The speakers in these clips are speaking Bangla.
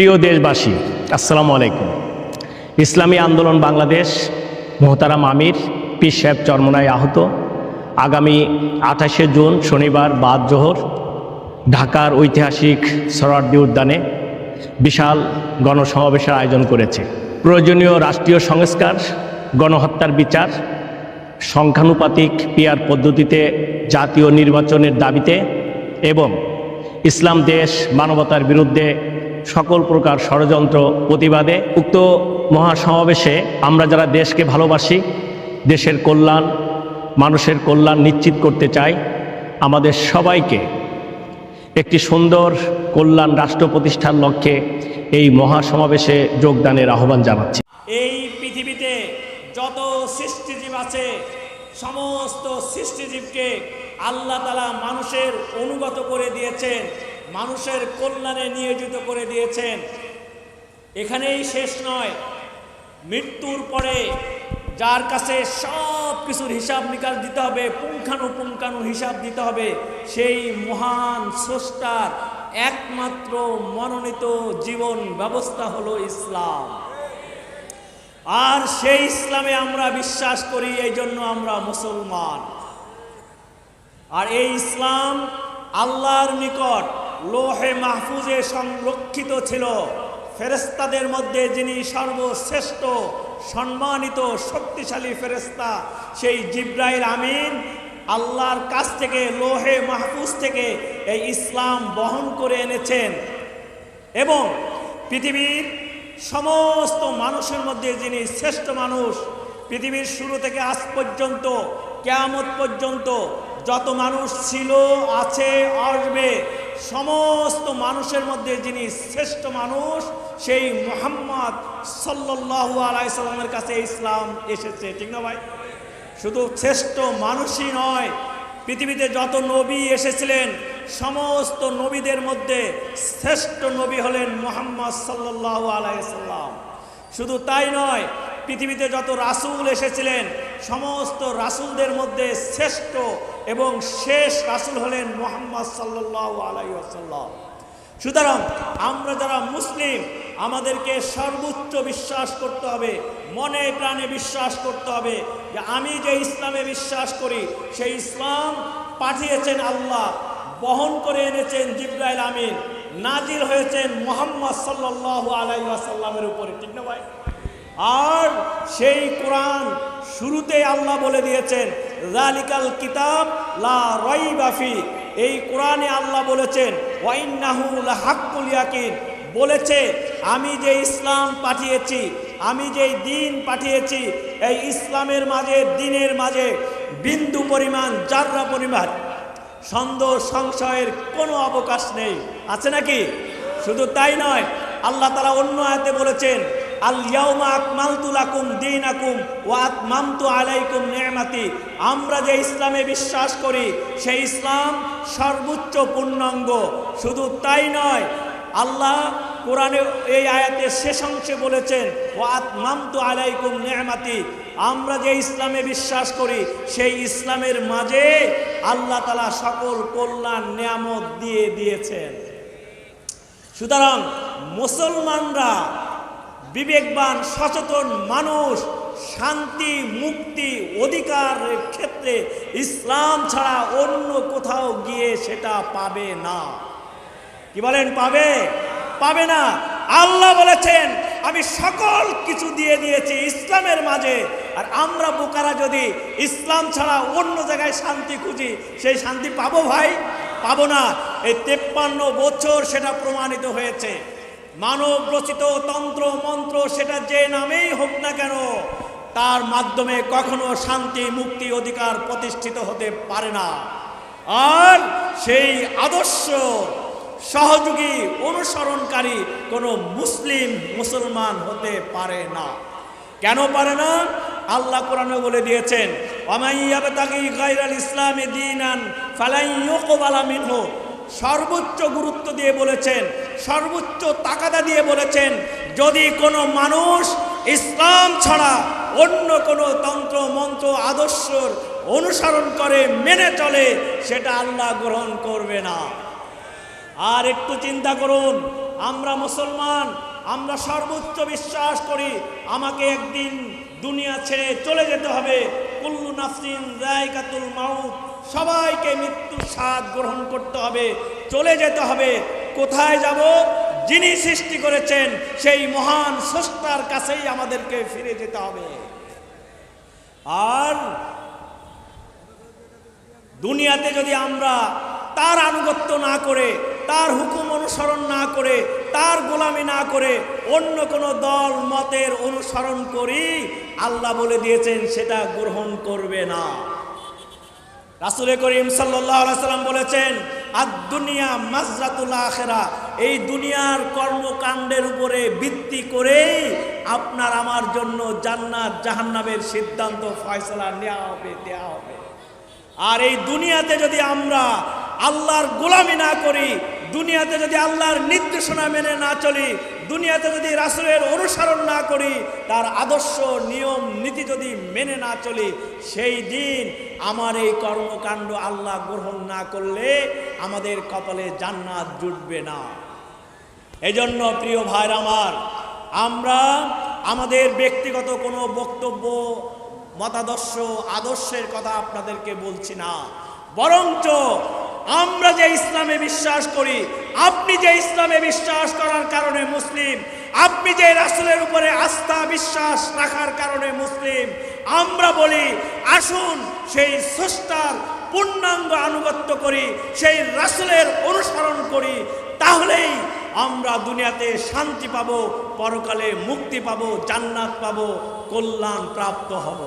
প্রিয় দেশবাসী, আসসালামু আলাইকুম। ইসলামী আন্দোলন বাংলাদেশ, মোহতারাম আমির, পীর সাহেব চরমনায় আহত। আগামী আঠাশে জুন, শনিবার, বাদ জোহর, ঢাকার ঐতিহাসিক সরার্দি উদ্যানে বিশাল গণসমাবেশের আয়োজন করেছে। প্রয়োজনীয় রাষ্ট্রীয় সংস্কার, গণহত্যার বিচার, সংখ্যানুপাতিক পিয়ার পদ্ধতিতে জাতীয় নির্বাচনের দাবিতে এবং ইসলাম দেশ মানবতার বিরুদ্ধে সকল প্রকার ষড়যন্ত্র প্রতিবাদে উক্ত মহাসমাবেশে আমরা যারা দেশকে ভালোবাসি, দেশের কল্যাণ, মানুষের কল্যাণ নিশ্চিত করতে চাই, আমাদের সবাইকে একটি সুন্দর কল্যাণ রাষ্ট্র প্রতিষ্ঠার লক্ষ্যে এই মহাসমাবেশে যোগদানের আহ্বান জানাচ্ছি। এই পৃথিবীতে যত সৃষ্টিজীব আছে, সমস্ত সৃষ্টিজীবকে আল্লাহ তালা মানুষের অনুগত করে দিয়েছেন। মানুষের কল্যাণে নিয়োজিত করে দিয়েছেন। এখানেই শেষ নয়। মৃত্যুর পরে যার কাছে সব কিছুর হিসাব নিকাশ দিতে হবে পুঙ্খানুপুঙ্খানু হিসাব দিতে হবে, সেই মহান স্রষ্টার একমাত্র মনোনীত জীবন ব্যবস্থা হলো ইসলাম। আর সেই ইসলামে আমরা বিশ্বাস করি, এই জন্য আমরা মুসলমান। আর এই ইসলাম আল্লাহর নিকট লোহে মাহফুজে সংরক্ষিত ছিল। ফেরেস্তাদের মধ্যে যিনি সর্বশ্রেষ্ঠ, সম্মানিত, শক্তিশালী ফেরেস্তা সেই জিব্রাইল আমিন আল্লাহর কাছ থেকে, লোহে মাহফুজ থেকে এই ইসলাম বহন করে এনেছেন। এবং পৃথিবীর সমস্ত মানুষের মধ্যে যিনি শ্রেষ্ঠ মানুষ, পৃথিবীর শুরু থেকে আজ পর্যন্ত, কেয়ামত পর্যন্ত যত মানুষ ছিল, আছে, আসবে সমস্ত মানুষের মধ্যে যিনি শ্রেষ্ঠ মানুষ, সেই মোহাম্মদ সাল্লাহ আলাইসাল্লামের কাছে ইসলাম এসেছে। ঠিক না ভাই? শুধু শ্রেষ্ঠ মানুষই নয়, পৃথিবীতে যত নবী এসেছিলেন, সমস্ত নবীদের মধ্যে শ্রেষ্ঠ নবী হলেন মোহাম্মদ সাল্লাহ আলাইসাল্লাম শুধু তাই নয়, পৃথিবীতে যত রাসূল এসেছিলেন, সমস্ত রাসূলদের মধ্যে শ্রেষ্ঠ এবং শেষ রাসূল হলেন মোহাম্মদ সাল্লাহ আলাইসাল্লাম সুতরাং আমরা যারা মুসলিম, আমাদেরকে সর্বোচ্চ বিশ্বাস করতে হবে, মনে প্রাণে বিশ্বাস করতে হবে যে আমি যে ইসলামে বিশ্বাস করি, সেই ইসলাম পাঠিয়েছেন আল্লাহ, বহন করে এনেছেন জিব্রাইল আমিন, নাজিল হয়েছেন মোহাম্মদ সাল্লাহ আলাই আসাল্লামের উপরে। ঠিক না ভাই? আর সেই কোরআন শুরুতে আল্লাহ বলে দিয়েছেন রালিকাল কিতাব লা রইবাফি এই কোরআনে আল্লাহ বলেছেন ওয়াইন্নাহুল হাক্কুল ইয়াকিন। বলেছে, আমি যে ইসলাম পাঠিয়েছি, আমি যে দিন পাঠিয়েছি, এই ইসলামের মাঝে, দিনের মাঝে বিন্দু পরিমাণ, যার্রা পরিমাণ, সন্দেহ, সংশয়ের কোনো অবকাশ নেই। আছে নাকি? শুধু তাই নয়, আল্লাহ তারা অন্য আয়াতে বলেছেন ওয়া আতমামতু আলাইকুম আমরা যে ইসলামে বিশ্বাস করি, সেই ইসলাম সর্বোচ্চ পূর্ণাঙ্গ। শুধু তাই নয়, আল্লাহ কোরআনে এই আয়াতের শেষ অংশে বলেছেন ও আতমামতু আলাইকুম নি'মাতি। আমরা যে ইসলামে বিশ্বাস করি, সেই ইসলামের মাঝে আল্লাহ তালা সকল কল্যাণ, নিয়ামত দিয়ে দিয়েছেন। সুতরাং মুসলমানরা বিবেকবান, সচেতন মানুষ শান্তি, মুক্তি অধিকারের ক্ষেত্রে ইসলাম ছাড়া অন্য কোথাও গিয়ে সেটা পাবে না। কি বলেন, পাবে? পাবে না। আল্লাহ বলেছেন, আমি সকল কিছু দিয়ে দিয়েছি ইসলামের মাঝে, আর আমরা বোকারা যদি ইসলাম ছাড়া অন্য জায়গায় শান্তি খুঁজি, সেই শান্তি পাবো ভাই? পাবো না। এই তেপ্পান্ন বছর সেটা প্রমাণিত হয়েছে। মানব রচিত তন্ত্র মন্ত্র সেটা যে নামেই হোক না কেন, তার মাধ্যমে কখনো শান্তি, মুক্তি, অধিকার প্রতিষ্ঠিত হতে পারে না। আর সেই আদর্শ, সহযোগী, অনুসরণকারী কোনো মুসলিম, মুসলমান হতে পারে না। কেন পারে না? আল্লাহ কোরআনে বলে দিয়েছেন সর্বোচ্চ গুরুত্ব দিয়ে বলেছেন সর্বোচ্চ তাকাদা দিয়ে বলেছেন, যদি কোনো মানুষ ইসলাম ছাড়া অন্য কোনো তন্ত্র, মন্ত্র, আদর্শর অনুসরণ করে, মেনে চলে, সেটা আল্লাহ গ্রহণ করবে না। আর একটু চিন্তা করুন, আমরা মুসলমান, আমরা সর্বোচ্চ বিশ্বাস করি, আমাকে একদিন দুনিয়া ছেড়ে চলে যেতে হবে। কুল্লু নাফসিন রায়কাতুল মাউত, সবাইকে মৃত্যুর স্বাদ গ্রহণ করতে হবে, চলে যেতে হবে। কোথায় যাব? যিনি সৃষ্টি করেছেন, সেই মহান স্রষ্টার কাছেই আমাদেরকে ফিরে যেতে হবে। আর দুনিয়াতে যদি আমরা তার আনুগত্য না করে, তার হুকুম অনুসরণ না করে, তার গোলামি না করে অন্য কোনো দল, মতের অনুসরণ করি, আল্লাহ বলে দিয়েছেন, সেটা গ্রহণ করবে না। রাসুল করিম সাল্লাম বলেছেন আর দুনিয়া মাজরাতুল আখেরা, এই দুনিয়ার কর্মকাণ্ডের উপরে ভিত্তি করেই আপনার আমার জন্য জান্নাত, জাহান্নামের সিদ্ধান্ত, ফয়সলা নেওয়া হবে দেওয়া হবে। আর এই দুনিয়াতে যদি আমরা আল্লাহর গোলামি না করি, দুনিয়াতে যদি আল্লাহর নির্দেশনা মেনে না চলি, দুনিয়াতে যদি রাসুলের অনুসরণ না করি, তার আদর্শ, নিয়ম, নীতি যদি মেনে না চলি, সেই দিন আমার এই কর্মকাণ্ড আল্লাহ গ্রহণ না করলে আমাদের কপালে জান্নাত জুটবে না। এজন্য প্রিয় ভাইর আমার, আমরা আমাদের ব্যক্তিগত কোনো বক্তব্য, মতাদর্শ, আদর্শের কথা আপনাদেরকে বলছি না। বরঞ্চ আমরা যে ইসলামে বিশ্বাস করি, আপনি যে ইসলামে বিশ্বাস করার কারণে মুসলিম আপনি যে রাসুলের উপরে আস্থা বিশ্বাস রাখার কারণে মুসলিম, আমরা বলি, আসুন সেই স্রষ্টার পূর্ণাঙ্গ আনুগত্য করি, সেই রাসুলের অনুসরণ করি, তাহলেই আমরা দুনিয়াতে শান্তি পাব, পরকালে মুক্তি পাব, জান্নাত পাবো, কল্যাণ প্রাপ্ত হব।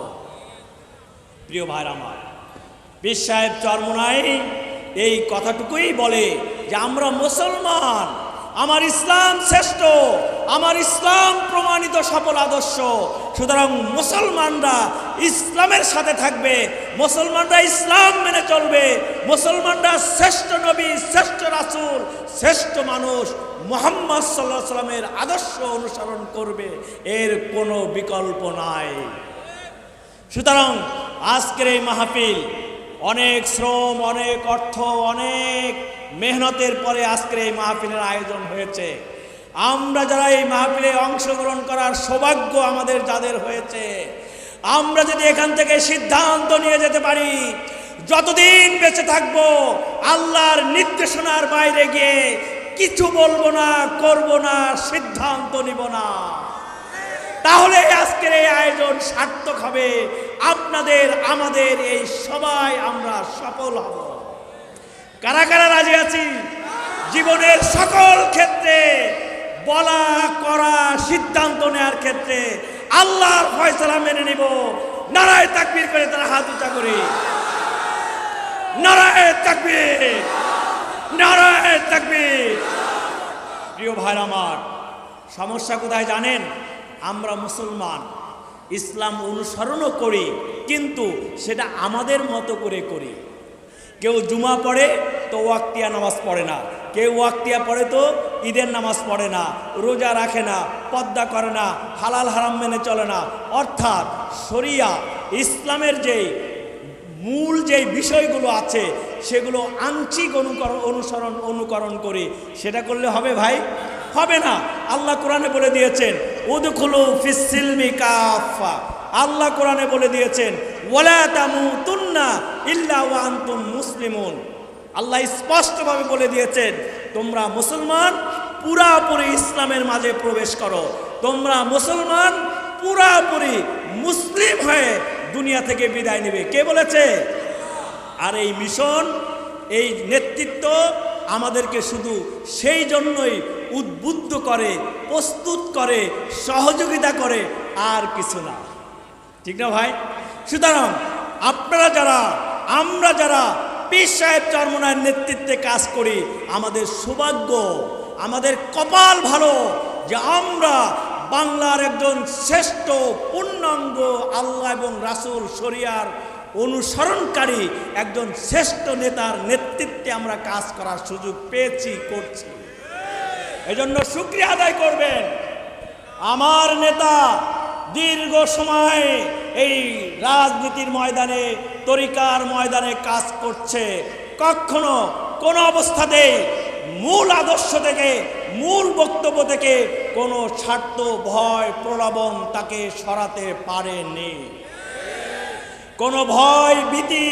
প্রিয় ভাইর আমার সাহেব চরমনাই এই কথাটুকুই বলে যে আমরা মুসলমান। আমার ইসলাম শ্রেষ্ঠ, আমার ইসলাম প্রমাণিত সফল আদর্শ। সুতরাং মুসলমানরা ইসলামের সাথে থাকবে, মুসলমানরা ইসলাম মেনে চলবে, মুসলমানরা শ্রেষ্ঠ নবী, শ্রেষ্ঠ রাসূল, শ্রেষ্ঠ মানুষ মোহাম্মদ সাল্লাহ সাল্লামের আদর্শ অনুসরণ করবে, এর কোনো বিকল্প নাই। সুতরাং আজকের এই মাহফিল অনেক শ্রম, অনেক অর্থ, অনেক মেহনতের পরে আজকের এই মাহফিলের আয়োজন হয়েছে। আমরা যারা এই মাহফিলে অংশগ্রহণ করার সৌভাগ্য আমাদের যাদের হয়েছে, আমরা যদি এখান থেকে সিদ্ধান্ত নিয়ে যেতে পারি, যতদিন বেঁচে থাকব, আল্লাহর নির্দেশনার বাইরে গিয়ে কিছু বলব না, করব না, সিদ্ধান্ত নিব না। তাহলে আজকের এই আয়োজন সার্থক হবে। আপনাদের, আমাদের এই সবাই আমরা সফল হব। কারা কারা রাজি আছি। জীবনের সকল ক্ষেত্রে বলা, করা, সিদ্ধান্ত নেওয়ার ক্ষেত্রে আল্লাহর ফয়সলা মেনে নিব। নারায় তাকবির করে তারা হাত উঁচা করে। নারায় তাকবির নারায় তাকবির। প্রিয় ভাই আমার, সমস্যা কোথায় জানেন? আমরা মুসলমান, ইসলাম অনুসরণও করি, কিন্তু সেটা আমাদের মতো করে করি। কেউ জুমা পড়ে তো ওয়াক্তিয়া নামাজ পড়ে না। কেউ ওয়াক্তিয়া পড়ে তো ঈদের নামাজ পড়ে না, রোজা রাখে না, পদ্মা করে না, হালাল হারাম মেনে চলে না। অর্থাৎ শরিয়া, ইসলামের যেই মূল যে বিষয়গুলো আছে, সেগুলো আংশিক অনুকরণ অনুসরণ, অনুকরণ করে সেটা করলে হবে ভাই? হবে না। আল্লাহ কোরআনে বলে দিয়েছেন, উদখুলু ফিসিলমি কাফা আল্লাহ কোরআনে বলে দিয়েছেন তামুতুন্না ইল্লা মুসলিমুন। আল্লাহ স্পষ্টভাবে বলে দিয়েছেন, তোমরা মুসলমান, পুরাপুরি ইসলামের মাঝে প্রবেশ করো। তোমরা মুসলমান, পুরাপুরি মুসলিম হয়ে দুনিয়া থেকে বিদায় নেবে। কে বলেছে? আর এই মিশন, এই নেতৃত্ব আমাদেরকে শুধু সেই জন্যই উদ্বুদ্ধ করে, প্রস্তুত করে, সহযোগিতা করে আর কিছু না। ঠিক না ভাই? সুতরাং আপনারা যারা, আমরা যারা পীর সাহেব চরমনার নেতৃত্বে কাজ করি, আমাদের সৌভাগ্য, আমাদের কপাল ভালো যে আমরা বাংলার একজন শ্রেষ্ঠ পূর্ণাঙ্গ আল্লাহ এবং রাসূল শরিয়ার অনুসরণকারী একজন শ্রেষ্ঠ নেতার নেতৃত্বে আমরা কাজ করার সুযোগ পেয়েছি, করছি। এজন্য শুক্রিয়া আদায় করবেন। আমার নেতা দীর্ঘ সময় এই রাজনীতির ময়দানে, তরিকার ময়দানে কাজ করছে। কখনো কোন অবস্থাতেই মূল আদর্শ থেকে, মূল বক্তব্য থেকে কোনো স্বার্থ, ভয়, প্রলোভন তাকে সরাতে পারেনি। কোনো ভয় ভীতি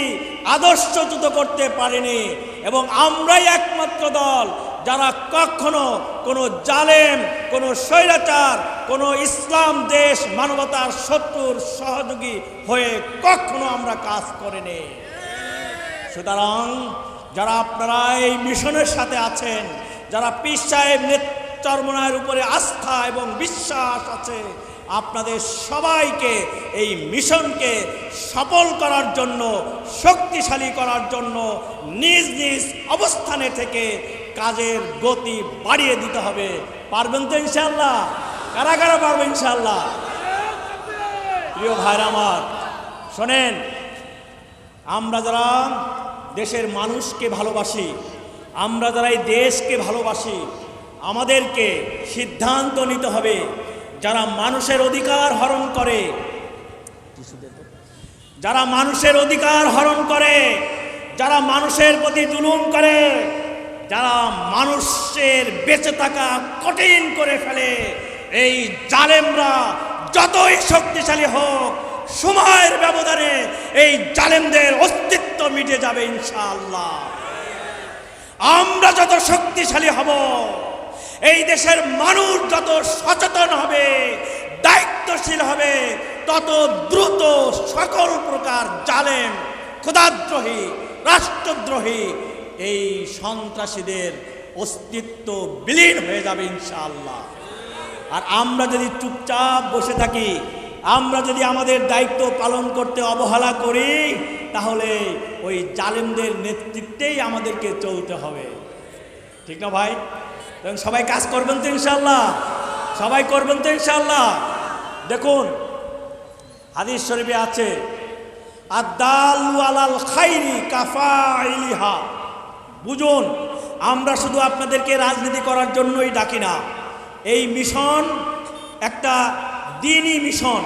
আদর্শচ্যুত করতে পারেনি। এবং আমরাই একমাত্র দল যারা কখনো কোনো জালেম, কোনো স্বৈরাচার, কোনো ইসলাম দেশ মানবতার শত্রুর সহযোগী হয়ে কখনো আমরা কাজ করিনি। সুতরাং যারা আপনারা এই মিশনের সাথে আছেন, যারা পীর সাহেব চরমনায়ের উপরে আস্থা এবং বিশ্বাস আছে আপনাদের সবাইকে এই মিশনকে সফল করার জন্য, শক্তিশালী করার জন্য নিজ নিজ অবস্থানে থেকে কাজের গতি বাড়িয়ে দিতে হবে। পারবেন তো ইনশাল্লাহ কারা কারা পারবেন ইনশাল্লাহ প্রিয় ভাইরা আমার, শোনেন, আমরা যারা দেশের মানুষকে ভালোবাসি, আমরা যারা এই দেশকে ভালোবাসি, আমাদেরকে সিদ্ধান্ত নিতে হবে। যারা মানুষের অধিকার হরণ করে, যারা মানুষের অধিকার হরণ করে, যারা মানুষের প্রতি জুলুম করে, যারা মানুষের বেঁচে থাকা কঠিন করে ফেলে, এই জালেমরা যতই শক্তিশালী হোক, সময়ের ব্যবধানে এই জালেমদের অস্তিত্ব মিটে যাবে ইনশাআল্লাহ। আমরা যত শক্তিশালী হব এই দেশের মানুষ যত সচেতন হবে, দায়িত্বশীল হবে, তত দ্রুত সকল প্রকার জালেম ক্ষুদাদ্রোহী রাষ্ট্রদ্রোহী এই সন্ত্রাসীদের অস্তিত্ব বিলীন হয়ে যাবে ইনশাআল্লাহ। আর আমরা যদি চুপচাপ বসে থাকি, আমরা যদি আমাদের দায়িত্ব পালন করতে অবহেলা করি, তাহলে ওই জালেমদের নেতৃত্বেই আমাদেরকে চলতে হবে। ঠিক না ভাই? এবং সবাই কাজ করবেন তো ইনশাল্লাহ সবাই করবেন তো ইনশাল্লাহ দেখুন, হাদিস শরীফে আছে খাইরি বুঝুন, আমরা শুধু আপনাদেরকে রাজনীতি করার জন্যই ডাকি না। এই মিশন একটা দিনই মিশন।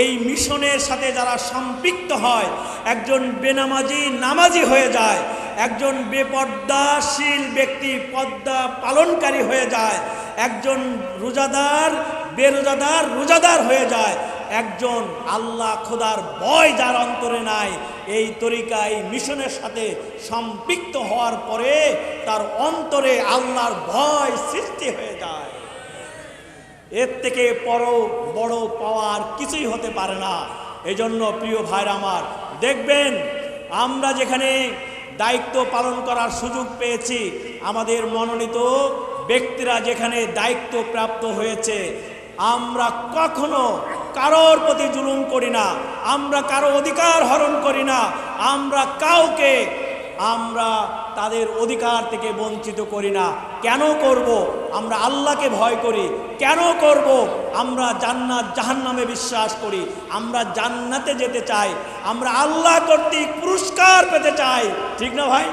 এই মিশনের সাথে যারা সম্পৃক্ত হয়, একজন বেনামাজি নামাজি হয়ে যায় একজন বেপর্দাশীল ব্যক্তি পদ্মা পালনকারী হয়ে যায়, একজন রোজাদার, বেরোজাদার, রোজাদার হয়ে যায়, একজন আল্লাহ খোদার ভয় যার অন্তরে নাই, এই তরিকা, এই মিশনের সাথে সম্পৃক্ত হওয়ার পরে তার অন্তরে আল্লাহর ভয় সৃষ্টি হয়ে যায়। এর থেকে বড় বড় পাওয়ার কিছুই হতে পারে না। এজন্য প্রিয় ভাইরা আমার, দেখবেন আমরা যেখানে দায়িত্ব পালন করার সুযোগ পেয়েছি। আমাদের মনোনীত ব্যক্তিরা যেখানে দায়িত্ব প্রাপ্ত হয়েছে, আমরা কখনো কারোর প্রতি জুলুম করি না, আমরা কারও অধিকার হরণ করি না, আমরা কাউকে, আমরা তাদের অধিকার থেকে বঞ্চিত করি না। কেন করব? আমরা আল্লাহকে ভয় করি। কেন করব? আমরা জান্নাত জাহান্নামে বিশ্বাস করি। আমরা জান্নাতে যেতে চাই। আমরা আল্লাহ কর্তৃক পুরস্কার পেতে চাই। ঠিক না ভাই?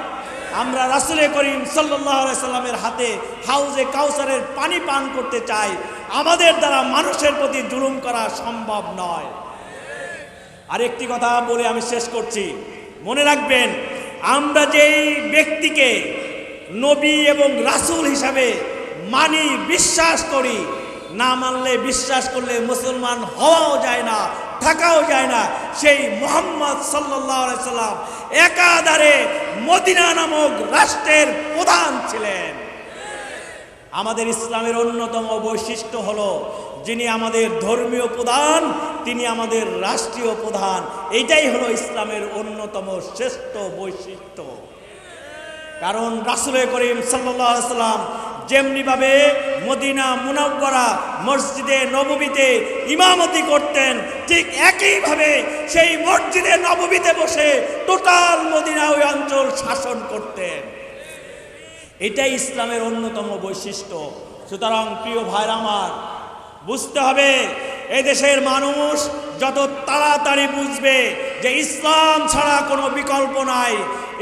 আমরা রাসুলে করিম সাল্লাহ সাল্লামের হাতে হাউজে কাউসারের পানি পান করতে চাই। আমাদের দ্বারা মানুষের প্রতি জুলুম করা সম্ভব নয়। আরেকটি কথা বলে আমি শেষ করছি। মনে রাখবেন আমরা যেই ব্যক্তিকে নবী এবং রাসুল হিসাবে মানি, বিশ্বাস করি, না মানলে বিশ্বাস করলে মুসলমান হওয়াও যায় না, থাকাও যায় না, সেই মোহাম্মদ সাল্লাম একাধারে মদিনা নামক রাষ্ট্রের প্রধান ছিলেন। আমাদের ইসলামের অন্যতম বৈশিষ্ট্য হলো যিনি আমাদের ধর্মীয় প্রধান, তিনি আমাদের রাষ্ট্রীয় প্রধান। এইটাই হলো ইসলামের অন্যতম শ্রেষ্ঠ বৈশিষ্ট্য। কারণ রাসুল করিম সাল্লাম যেমনিভাবে মদিনা মুনাব্বরা মসজিদে নববীতে ইমামতি করতেন, ঠিক একইভাবে সেই মসজিদে নবমীতে বসে টোটাল মদিনা ওই অঞ্চল শাসন করতেন। এটাই ইসলামের অন্যতম বৈশিষ্ট্য। সুতরাং প্রিয় ভাইর আমার, বুঝতে হবে, এদেশের মানুষ যত তাড়াতাড়ি বুঝবে যে ইসলাম ছাড়া কোনো বিকল্প নাই,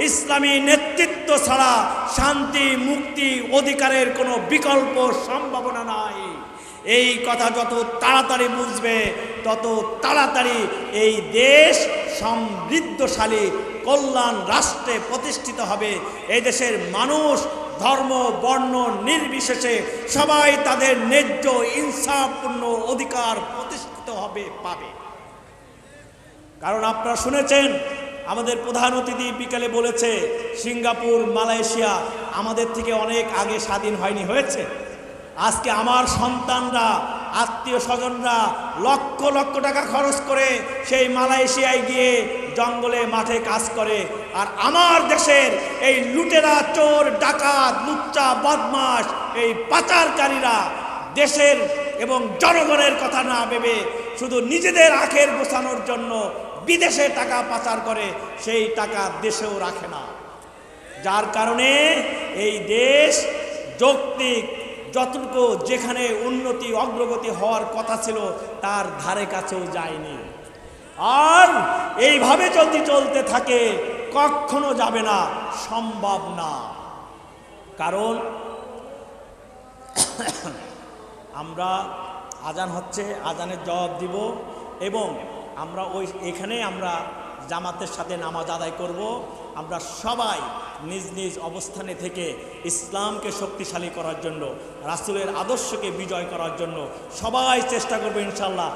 ইসলামী নেতৃত্ব ছাড়া শান্তি, মুক্তি, অধিকারের কোনো বিকল্প সম্ভাবনা নাই। এই কথা যত তাড়াতাড়ি বুঝবে, তত তাড়াতাড়ি এই দেশ সমৃদ্ধশালী, কল্যাণ রাষ্ট্রে প্রতিষ্ঠিত হবে। এই দেশের মানুষ ধর্ম, বর্ণ নির্বিশেষে সবাই তাদের ন্যায্য, ইনসাফপূর্ণ অধিকার প্রতিষ্ঠিত হবে, পাবে। কারণ আপনারা শুনেছেন, আমাদের প্রধান অতিথি বিকালে বলেছে, সিঙ্গাপুর, মালয়েশিয়া আমাদের থেকে অনেক আগে স্বাধীন হয়নি, হয়েছে। আজকে আমার সন্তানরা আত্মীয় স্বজনরা লক্ষ লক্ষ টাকা খরচ করে সেই মালয়েশিয়ায় গিয়ে জঙ্গলে মাঠে কাজ করে। আর আমার দেশের এই লুটেরা, চোর, ডাকাত, লুচ্চা বদমাস এই পাচারকারীরা দেশের এবং জনগণের কথা না ভেবে শুধু নিজেদের আখের গোছানোর জন্য বিদেশে টাকা পাচার করে, সেই টাকা দেশেও রাখে না। যার কারণে এই দেশ যৌক্তিক যতটুকু যেখানে উন্নতি, অগ্রগতি হওয়ার কথা ছিল, তার ধারে কাছেও যায়নি। আর এইভাবে যদি চলতে থাকে, কখনো যাবে না, সম্ভব না। কারণ আমরা আজান হচ্ছে, আজানের জবাব দিব এবং আমরা ওই, এখানে আমরা জামাতের সাথে নামাজ আদায় করব। আমরা সবাই নিজ নিজ অবস্থানে থেকে ইসলামকে শক্তিশালী করার জন্য, রাসুলের আদর্শকে বিজয় করার জন্য সবাই চেষ্টা করবে ইনশাল্লাহ